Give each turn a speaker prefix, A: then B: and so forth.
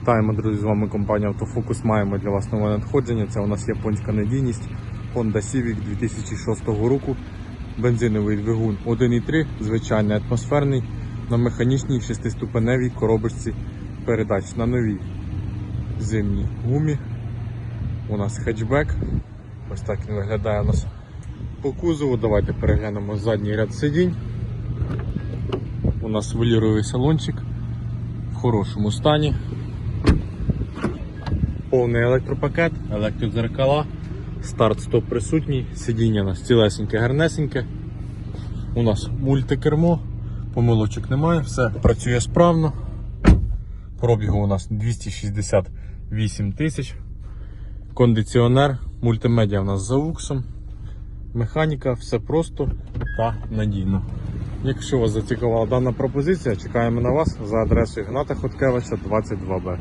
A: Вітаємо, друзі, з вами компанія Автофокус. Маємо для вас нове надходження. Це у нас японська надійність Honda Civic 2006 року. Бензиновий двигун 1.3, звичайний атмосферний, на механічній шестиступеневій коробочці передач на новій зимній гумі. У нас хетчбек. Ось так він виглядає у нас по кузову. Давайте переглянемо задній ряд сидінь. У нас воліровий салончик в хорошому стані. Повний електропакет, електродзеркала, старт-стоп присутній, сидіння у нас цілесеньке, гарнесеньке. У нас мультикермо, помилочок немає, все працює справно. Пробігу у нас 268 тисяч. Кондиціонер, мультимедіа у нас за уксом. Механіка, все просто та надійно. Якщо вас зацікавила дана пропозиція, чекаємо на вас за адресою Гната Хоткевича 22Б.